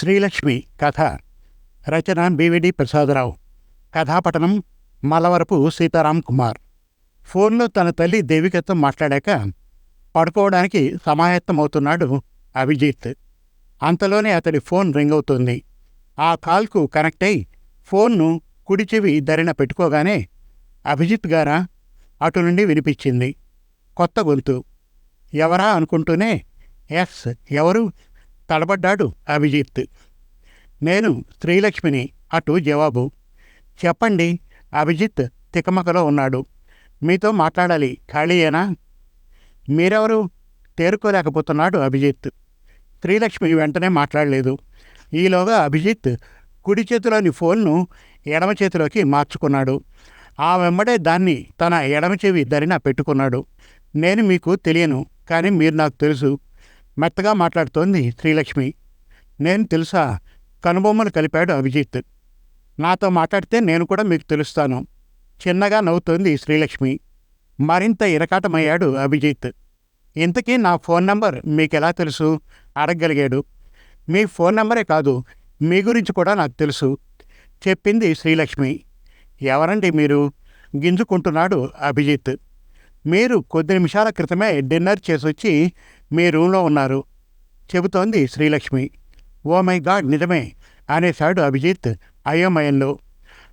శ్రీలక్ష్మి కథ. రచన బివిడి ప్రసాదరావు. కథాపఠనం మలవరపు సీతారాం కుమార్. ఫోన్లో తన తల్లి దేవికతో మాట్లాడాక పడుకోవడానికి సమాయత్తమవుతున్నాడు అభిజిత్. అంతలోనే అతడి ఫోన్ రింగ్ అవుతుంది. ఆ కాల్కు కనెక్ట్ అయి ఫోన్ను కుడి చెవి దరిన పెట్టుకోగానే అభిజిత్ గారా అటు నుండి వినిపించింది. కొత్త గొంతు. ఎవరా అనుకుంటూనే ఎస్ ఎవరు తడబడ్డాడు అభిజిత్. నేను శ్రీలక్ష్మిని అటు జవాబు. చెప్పండి అభిజిత్ తికమకలో ఉన్నాడు. మీతో మాట్లాడాలి ఖాళీయేనా? మీరెవరు? తేరుకోలేకపోతున్నాడు అభిజిత్. శ్రీలక్ష్మి వెంటనే మాట్లాడలేదు. ఈలోగా అభిజిత్ కుడి చేతిలోని ఫోన్ను ఎడమ చేతిలోకి మార్చుకున్నాడు. ఆ వెంబడే దాన్ని తన ఎడమ చెవి దరిన పెట్టుకున్నాడు. నేను మీకు తెలియను కానీ మీరు నాకు తెలుసు. మెత్తగా మాట్లాడుతోంది శ్రీలక్ష్మి. నేను తెలుసా కనుబొమ్మలు కలిపాడు అభిజిత్. నాతో మాట్లాడితే నేను కూడా మీకు తెలుస్తాను. చిన్నగా నవ్వుతోంది శ్రీలక్ష్మి. మరింత ఇరకాటమయ్యాడు అభిజిత్. ఇంతకీ నా ఫోన్ నంబర్ మీకెలా తెలుసు? అడగగలిగాడు. మీ ఫోన్ నంబరే కాదు మీ గురించి కూడా నాకు తెలుసు చెప్పింది శ్రీలక్ష్మి. ఎవరండి మీరు? గింజుకుంటున్నాడు అభిజిత్. మీరు కొద్ది నిమిషాల క్రితమే డిన్నర్ చేసొచ్చి మీ రూమ్లో ఉన్నారు. చెబుతోంది శ్రీలక్ష్మి. ఓ మై గాడ్ నిజమే. అనేశాడు అభిజిత్ అయోమయంలో.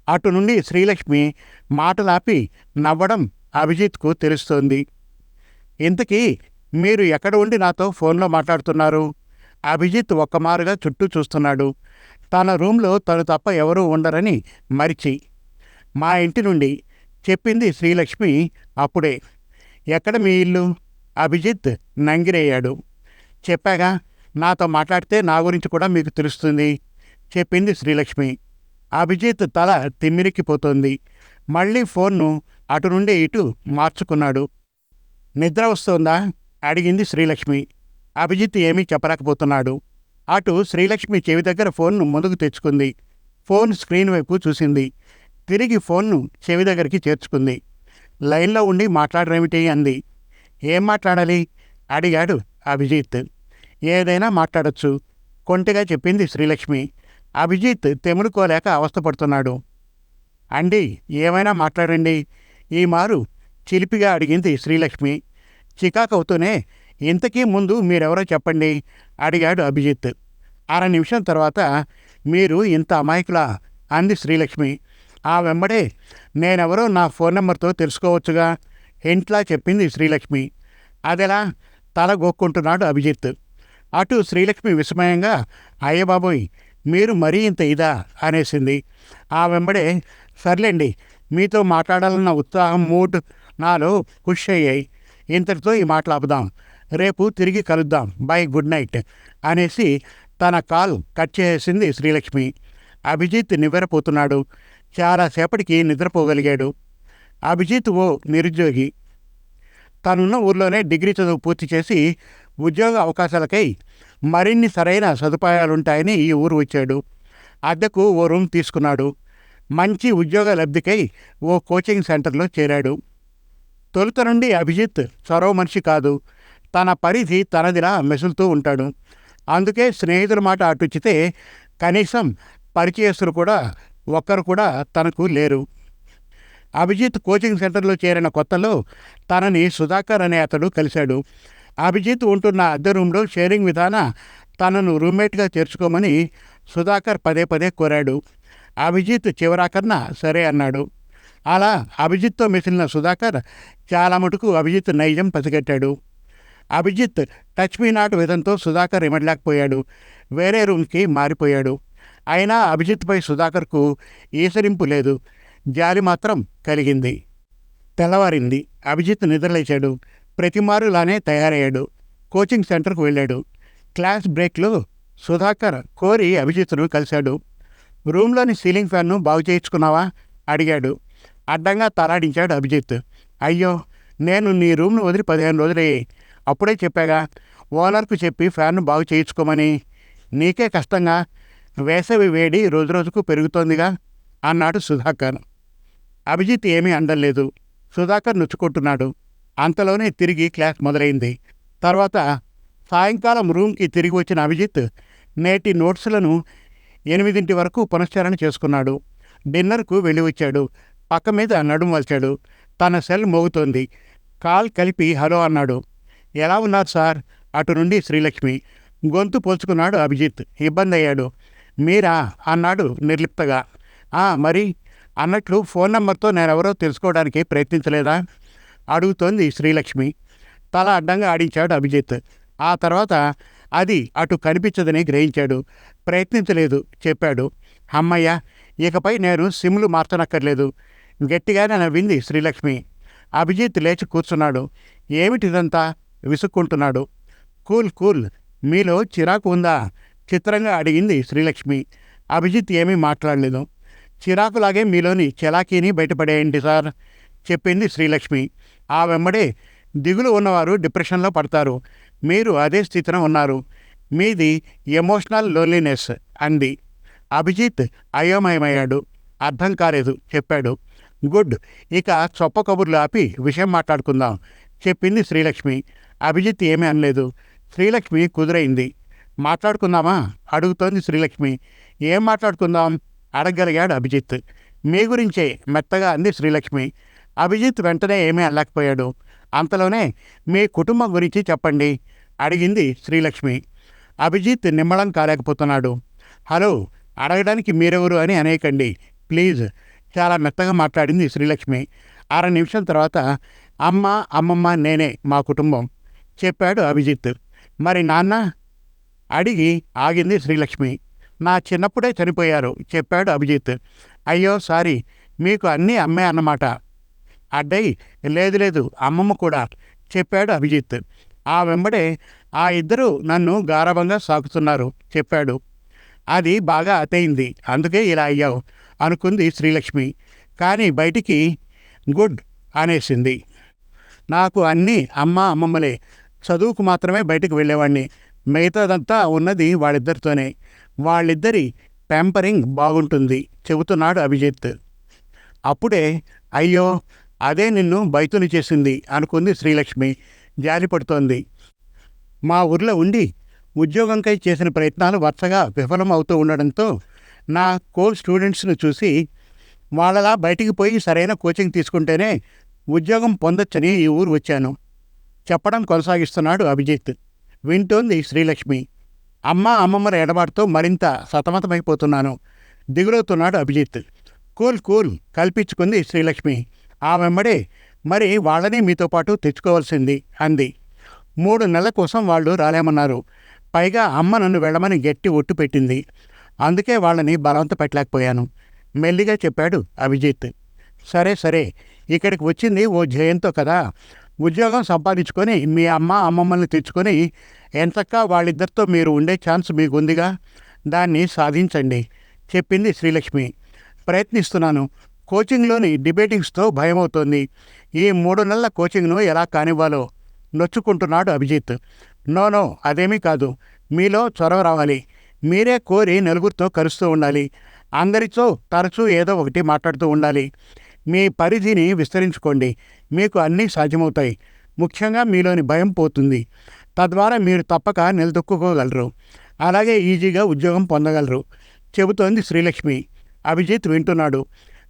అటు నుండి శ్రీలక్ష్మి మాటలాపి నవ్వడం అభిజిత్కు తెలుస్తోంది. ఇంతకీ మీరు ఎక్కడ ఉండి నాతో ఫోన్లో మాట్లాడుతున్నారు? అభిజిత్ ఒక్కమారుగా చుట్టూ చూస్తున్నాడు. తన రూమ్లో తను తప్ప ఎవరూ ఉండరని మరిచి. మా ఇంటి నుండి చెప్పింది శ్రీలక్ష్మి అప్పుడే. ఎక్కడ మీ ఇల్లు? అభిజిత్ నంగిరయ్యాడు చెప్పాగా నాతో మాట్లాడితే నా గురించి కూడా మీకు తెలుస్తుంది చెప్పింది శ్రీలక్ష్మి. అభిజిత్ తల తిమ్మిరిక్కిపోతోంది మళ్ళీ ఫోన్ను అటు నుండి ఇటు మార్చుకున్నాడు. నిద్ర వస్తోందా? అడిగింది శ్రీలక్ష్మి. అభిజిత్ ఏమీ చెప్పలేకపోతున్నాడు. అటు శ్రీలక్ష్మి చెవి దగ్గర ఫోన్ను ముందుకు తెచ్చుకుంది. ఫోన్ స్క్రీన్ వైపు చూసింది. తిరిగి ఫోన్ను చెవి దగ్గరికి చేర్చుకుంది. లైన్లో ఉండి మాట్లాడరేమిటి? అంది. ఏం మాట్లాడాలి? అడిగాడు అభిజిత్. ఏదైనా మాట్లాడొచ్చు కొంటెగా చెప్పింది శ్రీలక్ష్మి. అభిజిత్ తెముడుకోలేక అవస్థపడుతున్నాడు అండి ఏమైనా మాట్లాడండి. ఈ మారు చిలిపిగా అడిగింది శ్రీలక్ష్మి. చికాకవుతూనే ఇంతకీ ముందు మీరెవరో చెప్పండి అడిగాడు అభిజిత్. అర నిమిషం తర్వాత మీరు ఇంత అమాయకులా? అంది శ్రీలక్ష్మి. ఆ వెంబడే నేనెవరో నా ఫోన్ నెంబర్తో తెలుసుకోవచ్చుగా. ఇంట్లా చెప్పింది శ్రీలక్ష్మి. అదెలా? తల గోక్కుంటున్నాడు అభిజిత్. అటు శ్రీలక్ష్మి విస్మయంగా అయ్యబాబోయ్ మీరు మరీ ఇంత ఇదా? అనేసింది. ఆ వెంబడే సర్లేండి మీతో మాట్లాడాలన్న ఉత్సాహం మూడ్ నాలో ఖుష్ అయ్యాయి. ఇంతటితో ఈ మాట్లాపుదాం రేపు తిరిగి కలుద్దాం. బై గుడ్ నైట్ అనేసి తన కాల్ కట్ చేసింది శ్రీలక్ష్మి. అభిజిత్ నివ్వెరపోతున్నాడు. చాలాసేపటికి నిద్రపోగలిగాడు. అభిజిత్ ఓ నిరుద్యోగి. తనున్న ఊర్లోనే డిగ్రీ చదువు పూర్తి చేసి ఉద్యోగ అవకాశాలకై మరిన్ని సరైన సదుపాయాలుంటాయని ఈ ఊరు వచ్చాడు. అద్దెకు ఓ రూమ్ తీసుకున్నాడు. మంచి ఉద్యోగ లబ్ధికై ఓ కోచింగ్ సెంటర్లో చేరాడు. తొలుత నుండి అభిజిత్ చొరవ మనిషి కాదు. తన పరిధి తనదిలా మెసులుతూ ఉంటాడు. అందుకే స్నేహితుల మాట అటుచితే కనీసం పరిచయస్తులు కూడా ఒక్కరు కూడా తనకు లేరు. అభిజిత్ కోచింగ్ సెంటర్లో చేరిన కొత్తలో తనని సుధాకర్ అనే అతడు కలిశాడు. అభిజిత్ ఉంటున్న అద్దె రూమ్లో షేరింగ్ విధాన తనను రూమ్మేట్గా చేర్చుకోమని సుధాకర్ పదే పదే కోరాడు. అభిజిత్ చివరాకర్న సరే అన్నాడు. అలా అభిజిత్తో మిసిలిన సుధాకర్ చాలా మటుకు అభిజిత్ నైజం పసిగట్టాడు. అభిజిత్ టచ్ మీ నాట్ విధంతో సుధాకర్ ఇమడలేకపోయాడు. వేరే రూమ్కి మారిపోయాడు. అయినా అభిజిత్పై సుధాకర్కు ఈసరింపు లేదు. జాలి మాత్రం కలిగింది తెల్లవారింది. అభిజిత్ నిద్రలేచాడు. ప్రతిమారులానే తయారయ్యాడు. కోచింగ్ సెంటర్కు వెళ్ళాడు. క్లాస్ బ్రేక్లో సుధాకర్ కోరి అభిజిత్ను కలిశాడు. రూమ్లోని సీలింగ్ ఫ్యాన్ను బాగు చేయించుకున్నావా? అడిగాడు. అడ్డంగా తలాడించాడు అభిజిత్. అయ్యో నేను నీ రూమ్ను వదిలి పదిహేను రోజులయ్యాయి. అప్పుడే చెప్పాగా ఓనర్కు చెప్పి ఫ్యాన్ను బాగు చేయించుకోమని. నీకే కష్టంగా. వేసవి వేడి రోజు రోజుకు పెరుగుతోందిగా అన్నాడు సుధాకర్. అభిజిత్ ఏమీ అండలేదు సుధాకర్ నొచ్చుకుంటున్నాడు. అంతలోనే తిరిగి క్లాస్ మొదలైంది. తర్వాత సాయంకాలం రూమ్కి తిరిగి వచ్చిన అభిజిత్ నేటి నోట్స్లను ఎనిమిదింటి వరకు పునశ్చరణ చేసుకున్నాడు. డిన్నర్కు వెళ్ళి వచ్చాడు. పక్క మీద నడుము వల్చాడు. తన సెల్ మోగుతోంది. కాల్ కలిపి హలో అన్నాడు. ఎలా ఉన్నారు సార్? అటు నుండి శ్రీలక్ష్మి. గొంతు పోల్చుకున్నాడు అభిజిత్. ఇబ్బంది అయ్యాడు మీరా? అన్నాడు నిర్లిప్తగా. మరి అన్నట్లు ఫోన్ నెంబర్తో నేను ఎవరో తెలుసుకోవడానికి ప్రయత్నించలేదా? అడుగుతోంది శ్రీలక్ష్మి. తల అడ్డంగా ఆడించాడు అభిజిత్. ఆ తర్వాత అది అటు కనిపించదని గ్రహించాడు. ప్రయత్నించలేదు చెప్పాడు. అమ్మయ్య ఇకపై నేను సిమ్లు మార్చనక్కర్లేదు. గట్టిగానే నవ్వింది శ్రీలక్ష్మి. అభిజిత్ లేచి కూర్చున్నాడు. ఏమిటిదంతా? విసుక్కుంటున్నాడు. Cool cool. మీలో చిరాకు ఉందా? చిత్రంగా అడిగింది శ్రీలక్ష్మి. అభిజిత్ ఏమీ మాట్లాడలేదు. చిరాకులాగే మీలోని చలాకీని బయటపడేయండి సార్ చెప్పింది శ్రీలక్ష్మి. ఆ వెంబడే దిగులు ఉన్నవారు డిప్రెషన్లో పడతారు. మీరు అదే స్థితిలో ఉన్నారు. మీది ఎమోషనల్ లోన్లీనెస్ అంది. అభిజిత్ అయోమయమయ్యాడు. అర్థం కాలేదు. చెప్పాడు. గుడ్. ఇక చొప్ప కబుర్లు ఆపి విషయం మాట్లాడుకుందాం. చెప్పింది శ్రీలక్ష్మి. అభిజిత్ ఏమీ అనలేదు. శ్రీలక్ష్మి కుదురైంది. మాట్లాడుకుందామా? అడుగుతోంది శ్రీలక్ష్మి. ఏం మాట్లాడుకుందాం? అడగలిగాడు అభిజిత్. మీ గురించే మెత్తగా అంది శ్రీలక్ష్మి. అభిజిత్ వెంటనే ఏమీ అనలేకపోయాడు. అంతలోనే మీ కుటుంబం గురించి చెప్పండి అడిగింది శ్రీలక్ష్మి. అభిజిత్ నిమ్మళం కాలేకపోతున్నాడు. హలో అడగడానికి మీరెవరు అని అనేకండి. ప్లీజ్ చాలా మెత్తగా మాట్లాడింది శ్రీలక్ష్మి. అర నిమిషం తర్వాత అమ్మ అమ్మమ్మ నేనే మా కుటుంబం చెప్పాడు అభిజిత్. మరి నాన్న? అడిగి ఆగింది శ్రీలక్ష్మి. నా చిన్నప్పుడే చనిపోయారు చెప్పాడు అభిజిత్. అయ్యో సారీ మీకు అన్నీ అమ్మే అన్నమాట. అడ్డయి లేదు లేదు అమ్మమ్మ కూడా చెప్పాడు అభిజిత్. ఆ వెంబడే ఆ ఇద్దరు నన్ను గారవంగా సాకుతున్నారు చెప్పాడు. అది బాగా అతయింది అందుకే ఇలా అయ్యావు అనుకుంది శ్రీలక్ష్మి. కానీ బయటికి గుడ్ అనేసింది. నాకు అన్నీ అమ్మ అమ్మమ్మలే. చదువుకు మాత్రమే బయటకు వెళ్ళేవాడిని మిగతాదంతా ఉన్నది వాళ్ళిద్దరితోనే. వాళ్ళిద్దరి ప్యాంపరింగ్ బాగుంటుంది చెబుతున్నాడు అభిజిత్. అప్పుడే అయ్యో అదే నిన్ను బైతుని చేసింది అనుకుంది శ్రీలక్ష్మి. జారిపడుతోంది మా ఊర్లో ఉండి ఉద్యోగంకై చేసిన ప్రయత్నాలు వరుసగా విఫలం అవుతూ ఉండడంతో నా కో స్టూడెంట్స్ను చూసి వాళ్ళలా బయటికి పోయి సరైన కోచింగ్ తీసుకుంటేనే ఉద్యోగం పొందొచ్చని ఈ ఊరు వచ్చాను. చెప్పడం కొనసాగిస్తున్నాడు అభిజిత్. వింటోంది శ్రీలక్ష్మి. అమ్మ అమ్మమ్మల ఎడబాటుతో మరింత సతమతమైపోతున్నాను. దిగులవుతున్నాడు అభిజిత్. కూల్ కూల్ కల్పించుకుంది శ్రీలక్ష్మి. ఆ వెంబడే మరి వాళ్ళని మీతో పాటు తెచ్చుకోవాల్సింది అంది. మూడు నెలల కోసం వాళ్ళు రాలేమన్నారు. పైగా అమ్మ నన్ను వెళ్ళమని గట్టి ఒట్టు పెట్టింది. అందుకే వాళ్ళని బలవంత పెట్టలేకపోయాను. మెల్లిగా చెప్పాడు అభిజిత్. సరే సరే ఇక్కడికి వచ్చింది ఓ జయంతో కదా. ఉద్యోగం సంపాదించుకొని మీ అమ్మ అమ్మమ్మల్ని తెచ్చుకొని ఎంతక్క వాళ్ళిద్దరితో మీరు ఉండే ఛాన్స్ మీకు ఉందిగా దాన్ని సాధించండి చెప్పింది శ్రీలక్ష్మి. ప్రయత్నిస్తున్నాను. కోచింగ్లోని డిబేటింగ్స్తో భయమవుతోంది. ఈ మూడు నెలల కోచింగ్ను ఎలా కానివ్వాలో? నొచ్చుకుంటున్నాడు అభిజిత్. నో నో అదేమీ కాదు. మీలో చొరవ రావాలి. మీరే కోరి నలుగురితో కలుస్తూ ఉండాలి. అందరితో తరచూ ఏదో ఒకటి మాట్లాడుతూ ఉండాలి. మీ పరిధిని విస్తరించుకోండి. మీకు అన్నీ సాధ్యమవుతాయి. ముఖ్యంగా మీలోని భయం పోతుంది. తద్వారా మీరు తప్పక నిలదొక్కుకోగలరు. అలాగే ఈజీగా ఉద్యోగం పొందగలరు. చెబుతోంది శ్రీలక్ష్మి. అభిజిత్ వింటున్నాడు.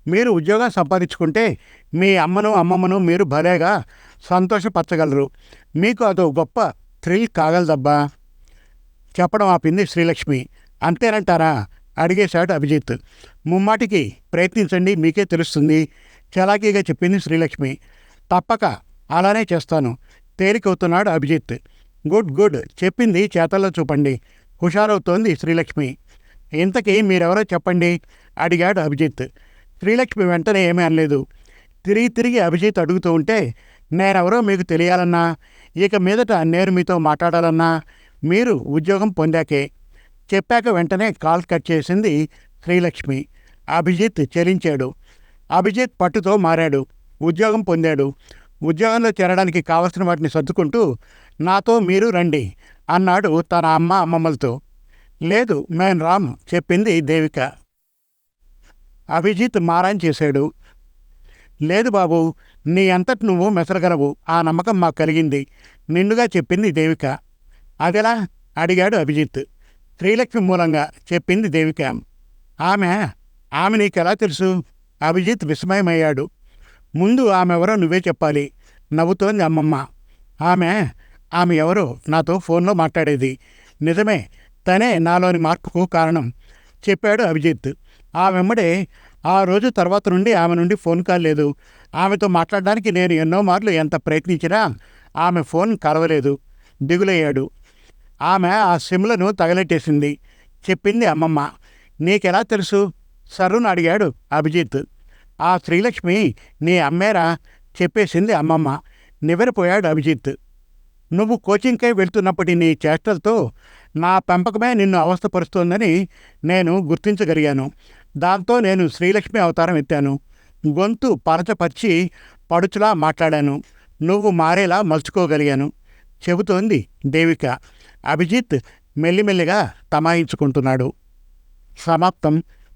మీరు ఉద్యోగం సంపాదించుకుంటే మీ అమ్మను అమ్మమ్మను మీరు భలేగా సంతోషపరచగలరు. మీకు అదో గొప్ప థ్రిల్ కాగలదబ్బా. చెప్పడం ఆపింది శ్రీలక్ష్మి. అంతేనంటారా? అడిగేశాడు అభిజిత్. ముమ్మాటికి ప్రయత్నించండి మీకే తెలుస్తుంది. చలాకీగా చెప్పింది శ్రీలక్ష్మి. తప్పక అలానే చేస్తాను. తేలికవుతున్నాడు అభిజిత్. Good good. చెప్పింది చేతల్లో చూపండి. హుషారవుతోంది శ్రీలక్ష్మి. ఇంతకీ మీరెవరో చెప్పండి? అడిగాడు అభిజిత్. శ్రీలక్ష్మి వెంటనే ఏమీ అనలేదు. తిరిగి తిరిగి అభిజిత్ అడుగుతూ ఉంటే నేనెవరో మీకు తెలియాలన్నా? ఇక మీదట నేను మీతో మాట్లాడాలన్నా? మీరు ఉద్యోగం పొందాకే. చెప్పాక వెంటనే కాల్ కట్ చేసింది శ్రీలక్ష్మి. అభిజిత్ చెలించాడు. అభిజిత్ పట్టుతో మారాడు. ఉద్యోగం పొందాడు. ఉద్యోగంలో చేరడానికి కావలసిన వాటిని సర్దుకుంటూ నాతో మీరు రండి అన్నాడు తన అమ్మ అమ్మమ్మలతో. లేదు మేం రామ్ చెప్పింది దేవిక. అభిజిత్ మారాన్ చేశాడు. లేదు బాబు నీ అంతటి నువ్వు మెసరగలవు ఆ నమ్మకం మాకు కలిగింది నిండుగా చెప్పింది దేవిక. అదెలా? అడిగాడు అభిజిత్. శ్రీలక్ష్మి మూలంగా చెప్పింది దేవిక. ఆమె? ఆమె నీకెలా తెలుసు? అభిజిత్ విస్మయమయ్యాడు. ముందు ఆమె ఎవరో నువ్వే చెప్పాలి. నవ్వుతోంది అమ్మమ్మ. ఆమె ఆమె ఎవరో నాతో ఫోన్లో మాట్లాడేది. నిజమే తనే నాలోని మార్పుకు కారణం చెప్పాడు అభిజిత్. ఆ వెంబడే ఆ రోజు తర్వాత నుండి ఆమె నుండి ఫోన్ కాల్ లేదు. ఆమెతో మాట్లాడడానికి నేను ఎన్నో మార్లు ఎంత ప్రయత్నించినా ఆమె ఫోన్ కలవలేదు. దిగులయ్యాడు. ఆమె ఆ సిమ్లను తగలెట్టేసింది. చెప్పింది అమ్మమ్మ. నీకెలా తెలుసు? సరుని అడిగాడు అభిజిత్. ఆ శ్రీలక్ష్మి నీ అమ్మేరా చెప్పేసింది అమ్మమ్మ. నివ్వెరపోయాడు అభిజిత్. నువ్వు కోచింగ్కై వెళ్తున్నప్పటి నీ చేష్టలతో నా పెంపకమే నిన్ను అవస్థపరుస్తోందని నేను గుర్తించగలిగాను. దాంతో నేను శ్రీలక్ష్మి అవతారం ఎత్తాను. గొంతు పరచపరిచి పడుచులా మాట్లాడాను. నువ్వు మారేలా మలుచుకోగలిగాను. చెబుతోంది దేవిక. అభిజిత్ మెల్లిమెల్లిగా తమాయించుకుంటున్నాడు. సమాప్తం.